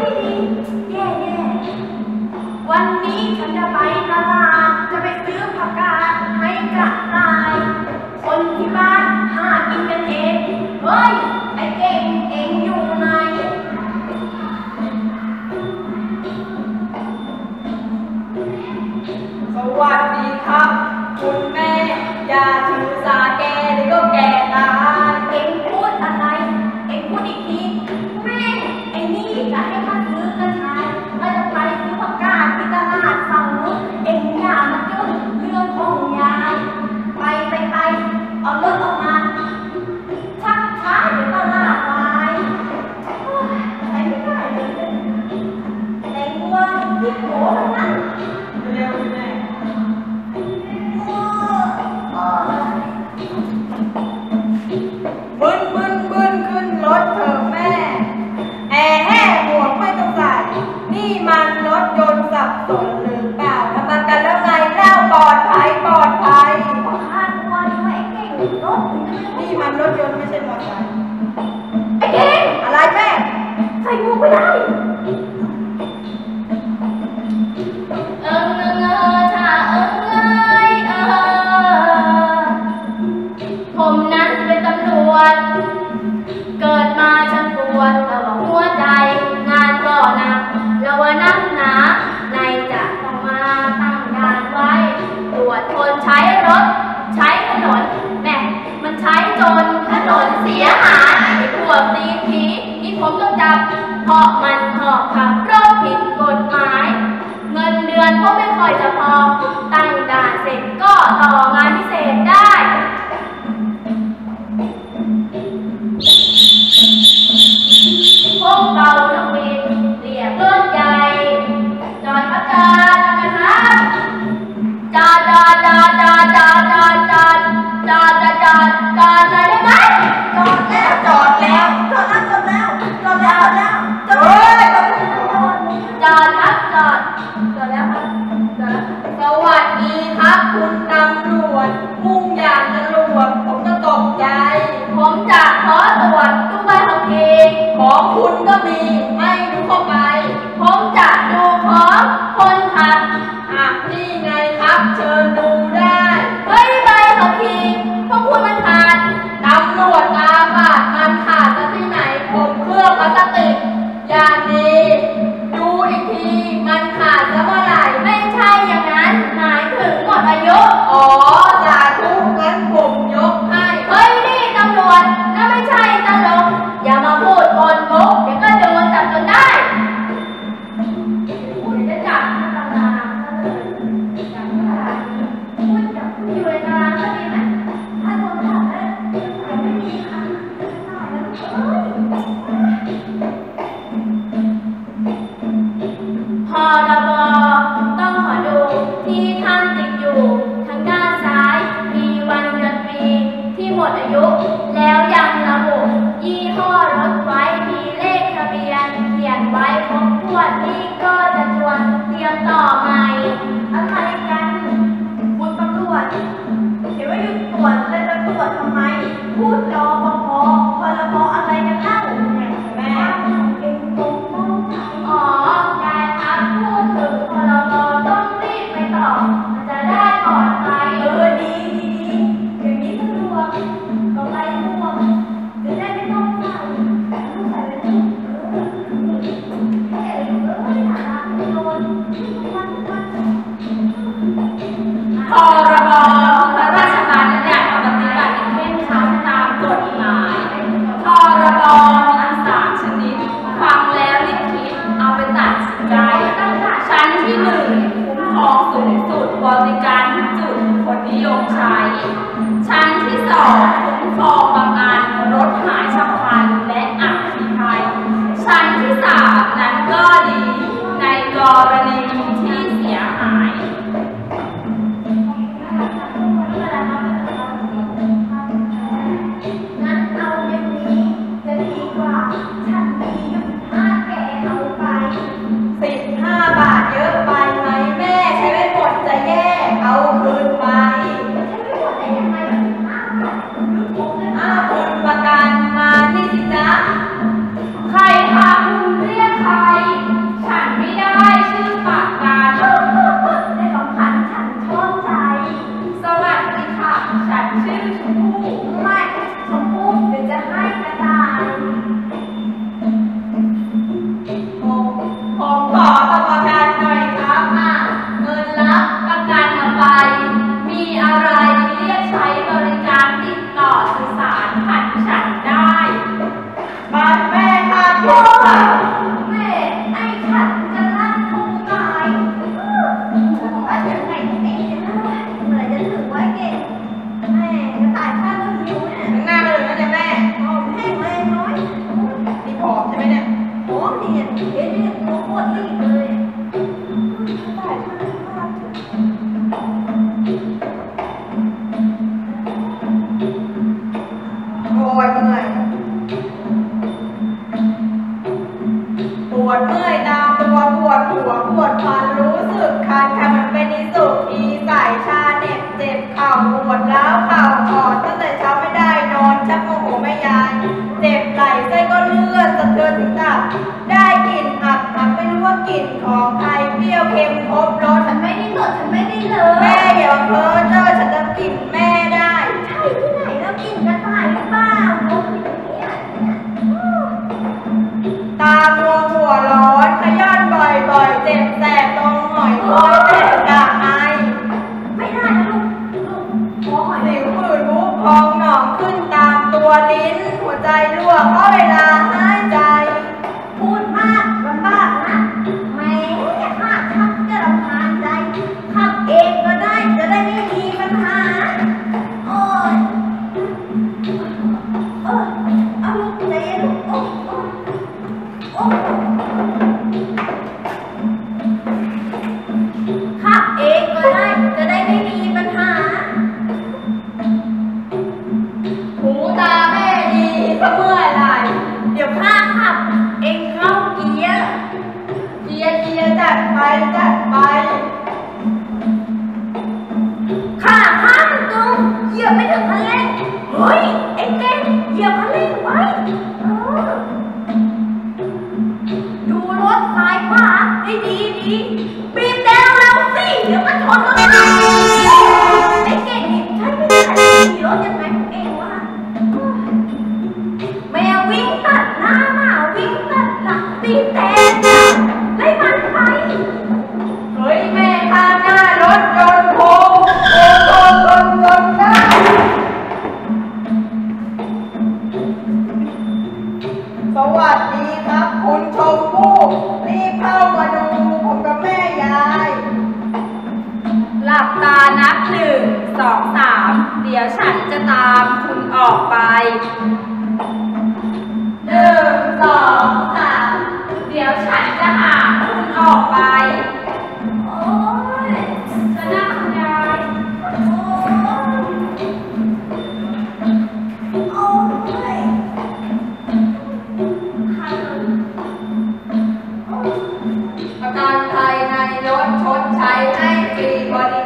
แย่แย่วันนี้ฉันจะไปตลาด จะไปซื้อผักกาดให้กะต่าย คนที่บ้านหากินกันเองเฮ้ย ไอเก่งเอยู่ไหนสวัสดีครับ คุณแม่ 또 เพราะมันชอบขับรถผิดกฎหมาย เงินเดือนก็ไม่ค่อยจะพอ ตั้งด่านเสร็จก็ต่องานพิเศษได้พวกเรานักบินเรียกเพื่อนใหญ่จอยพัฒนา ของคุณก็มีไม่รู้เข้าไปอมจัดดูของคนขับอะนี่ไงครับ เชิญดูได้ไม่ยใบขับขี่พวกคุณมันขาดตำรวจตามบาดมันขาดจะที่ไหน ผมเครื่องพลาสติกยา แล้วยังระบุยี่ห้อรถไว้มีเลขทะเบียนเขียนไว้ครบถ้วนนี่ก็จะชวนเตรียมต่อใหม่อะไร Horrible! ฉันชื่อชมพู่ไม่ชมพู่เดี๋ยวจะให้กระต่ายผมผมขอประกันหน่อยครับอะเงินรับประกันอะไปมีอะไรเรียกใช้บริการติดต่อสื่อสารผ่านฉันได้บ้านแม่ค่ะพ่อ ตามัวหัวร้อนขย้อนบ่อยๆเจ็บแสบตรงหอยคอ ก็เมื่อไรเดี๋ยวข้าขับ เองเข้าเกียร์ เกียร์เกียร์จัดไปจัดไป ข้าข้ามตรงเหยียบไม่ถึงคันเร่งเฮ้ยเองเก่งเหยียบคันเร่งไว้ดูรถซ้ายขวาดีดีดีบีบแดงเราสิเดี๋ยวมันชนกันเอ้เก่งนี่ใช่ไม่ใช่ขี่รถยังไง I, I, everybody.